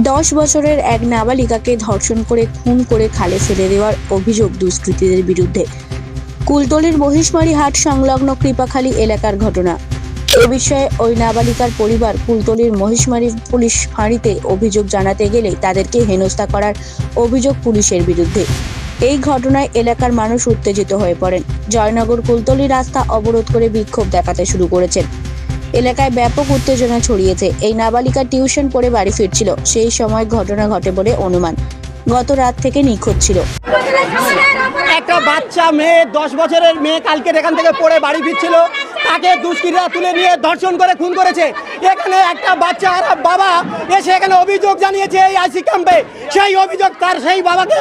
দশ বছরের এক নাবালিকাকে ধর্ষণ করে খুন করে খালে ফেলে দেওয়ার অভিযোগ দুষ্কৃতীদের বিরুদ্ধে। কুলতলির মহিষমারি হাট সংলগ্ন কৃপাখালী এলাকার ঘটনা। এ বিষয়ে ওই নাবালিকার পরিবার কুলতলির মহিষমারি পুলিশ ফাঁড়িতে অভিযোগ জানাতে গেলে তাদেরকে হেনস্থা করার অভিযোগ পুলিশের বিরুদ্ধে। এই ঘটনায় এলাকার মানুষ উত্তেজিত হয়ে পড়েন। জয়নগর কুলতলি রাস্তা অবরোধ করে বিক্ষোভ দেখাতে শুরু করেছেন। এলাকায় ব্যাপক উত্তেজনা ছড়িয়েছে। এই নাবালিকা টিউশন পড়ে বাড়ি ফিরছিল। সেই সময় ঘটনা ঘটে বলে অনুমান। গত রাত থেকে নিখোঁজ ছিল। একটা বাচ্চা মেয়ে, দশ বছরের মেয়ে কালকে এখান থেকে পড়ে বাড়ি ফিরছিল। তাকে দুষ্কৃতীরা তুলে নিয়ে ধর্ষণ করে, খুন করেছে। এখানে একটা বাচ্চা আর বাবা এসে এখানে অভিযোগ জানিয়েছে এই আইসি ক্যাম্পে। সেই অভিযোগ তার সেই বাবাকে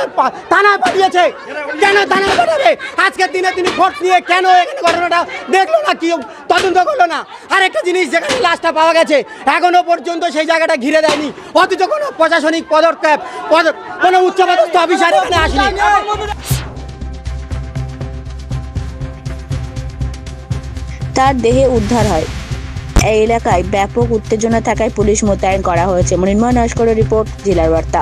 থানায় পাঠিয়েছে। কেন থানায় পাঠাবে? আজকের দিনে তিনি ফোর্স নিয়ে কেন এখানে ঘটনাটা দেখল না? কি তদন্ত করল না? আর একটা জিনিস যেখানে লাশটা পাওয়া গেছে, এখনও পর্যন্ত সেই জায়গাটা ঘিরে দেয়নি। অথচ কোনো প্রশাসনিক পদক্ষেপ, পদ- কোনো উচ্চপদস্থ অফিসার এখানে আসেনি। তার দেহে উদ্ধার হয়। এই এলাকায় ব্যাপক উত্তেজনা থাকায় পুলিশ মোতায়েন করা হয়েছে। মৃন্ময় নস্করের রিপোর্ট, জেলার বার্তা।